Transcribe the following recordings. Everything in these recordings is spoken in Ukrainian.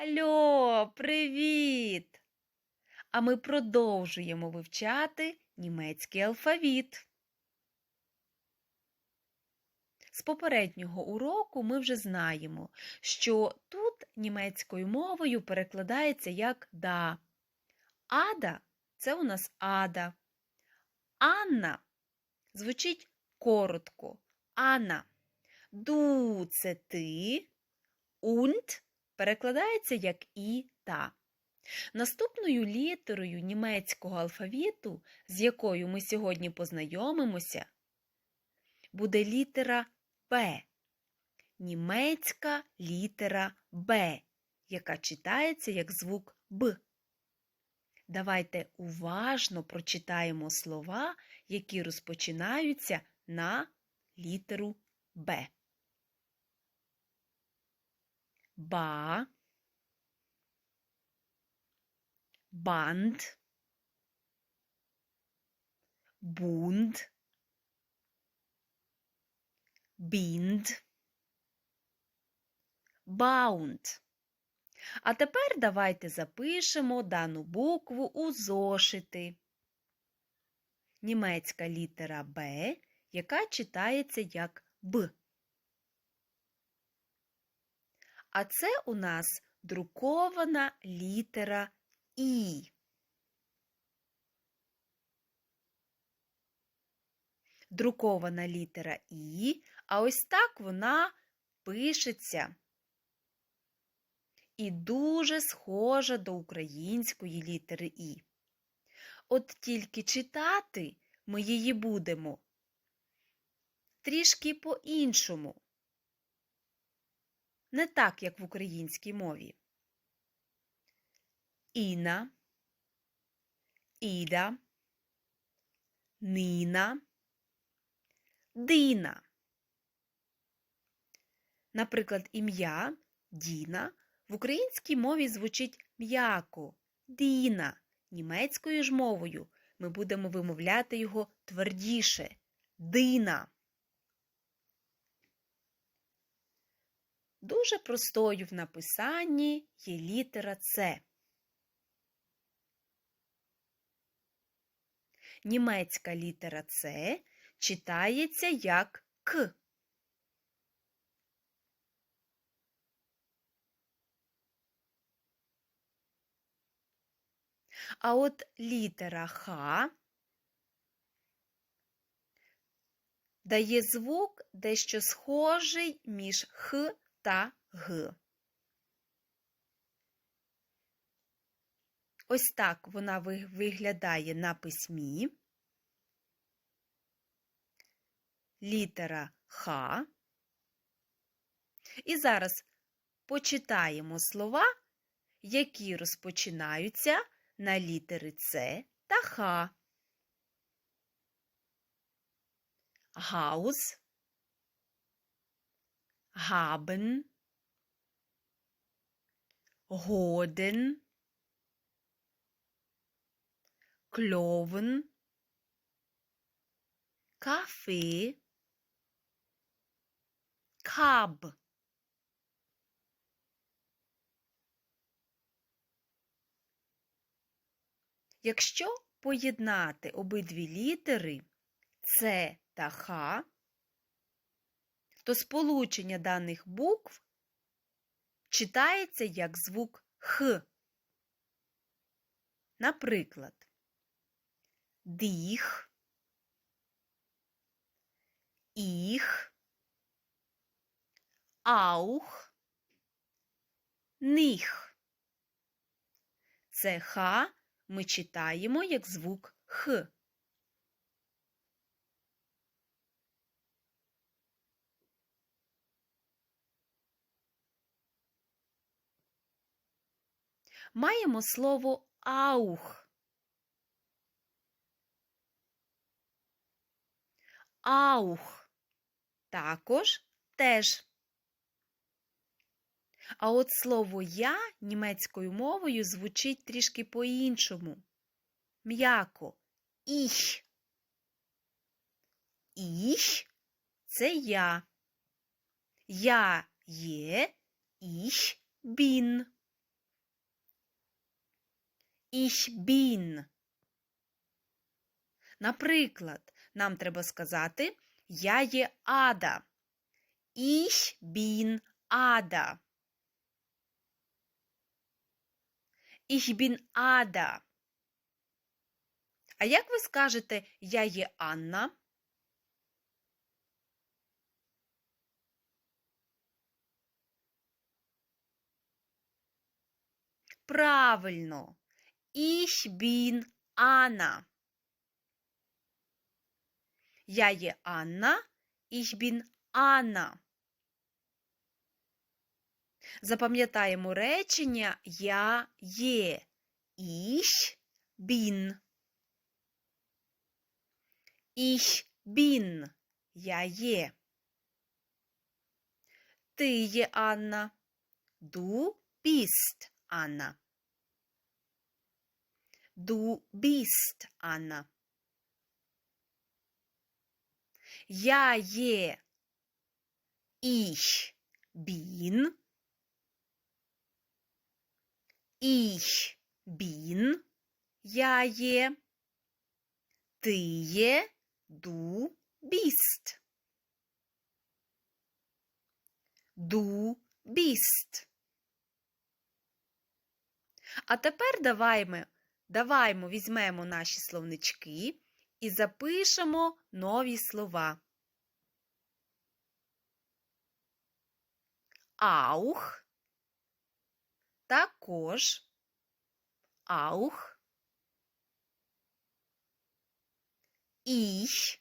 Альо, привіт! А ми продовжуємо вивчати німецький алфавіт. З попереднього уроку ми вже знаємо, що тут німецькою мовою перекладається як да. Ада це у нас ада. Анна звучить коротко. Анна. Ду це ти. Und перекладається як і та. Наступною літерою німецького алфавіту, з якою ми сьогодні познайомимося, буде літера Б. Німецька літера Б, яка читається як звук Б. Давайте уважно прочитаємо слова, які розпочинаються на літеру Б. Ба, банд, бунд, бінд, баунд. А тепер давайте запишемо дану букву у зошити. Німецька літера Б, яка читається як Б. А це у нас друкована літера І. Друкована літера І, а ось так вона пишеться. І дуже схожа до української літери І. От тільки читати ми її будемо трішки по-іншому не так, як в українській мові. Іна, Іда, Ніна, Дина. Наприклад, ім'я Діна в українській мові звучить м'яко Діна. Німецькою ж мовою ми будемо вимовляти його твердіше Дина. Дуже простою в написанні є літера С. Німецька літера С читається як К. А от літера Х дає звук дещо схожий між Х та Г. Ось так вона виглядає на письмі. Літера Х. І зараз почитаємо слова, які розпочинаються на літери С та Х. Гаус haben, hoden, kloven, Kaffee, Kab. Якщо поєднати обидві літери С та Х, то сполучення даних букв читається як звук Х. Наприклад, діх, іх, аух, ніх. Це Х ми читаємо як звук Х. маємо слово аух. Аух також теж. А от слово я німецькою мовою звучить трішки по-іншому. М'яко «ich». «Ich» – це я. Я є, «ich» – bin. Ich bin. Наприклад, нам треба сказати Я є Ада. Ich bin Ada. Ich bin Ada. А як ви скажете Я є Анна? Правильно. Ich bin Anna. Я є Анна. Ich bin Anna. Запам'ятаємо речення Я є. Ich bin. Ich bin. Я є. Ти є Анна. Du bist Anna. Du bist Anna. Я є. Ich bin. Ich bin. Я є. Ти є. Du bist. Du bist. А тепер даваймо, даваймо візьмемо наші словнички і запишемо нові слова. Auch. Також. Auch. Ich.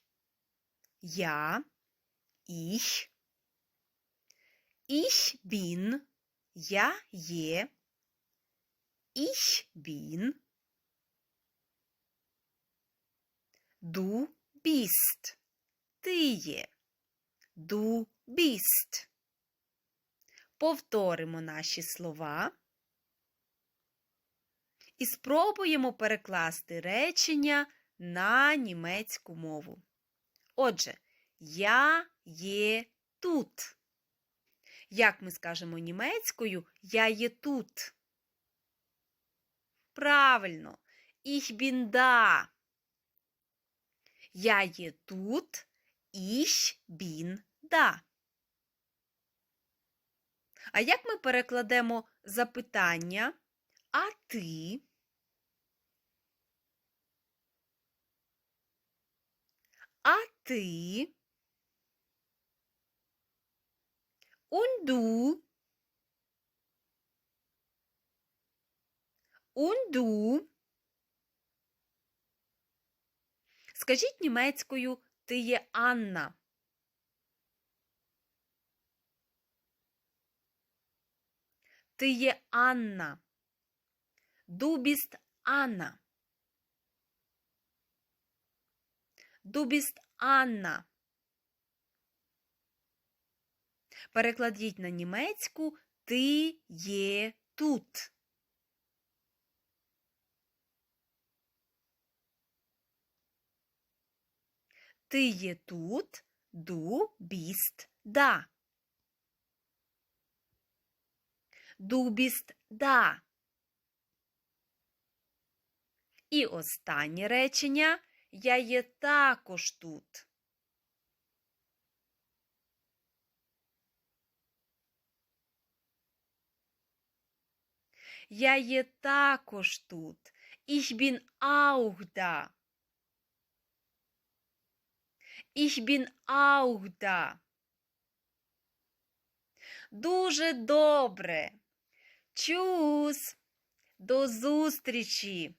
Я. Ich. Ich bin. Я є. Ich bin. Du bist. Ти є. Du bist. Повторимо наші слова і спробуємо перекласти речення на німецьку мову. Отже, я є тут. Як ми скажемо німецькою, я є тут. Правильно, ich bin da. Я є тут, ich bin da. А як ми перекладемо запитання? А ти? А ти? Und du? Und du? Скажіть німецькою ти є Анна. Ти є Анна. Anna. Du bist Anna. Перекладіть на німецьку ти є тут. Ти є тут, du bist da. Du bist da. І останнє речення я є також тут. Я є також тут. Ich bin auch da. Ich bin auch da. Дуже добре. Чус. До зустрічі!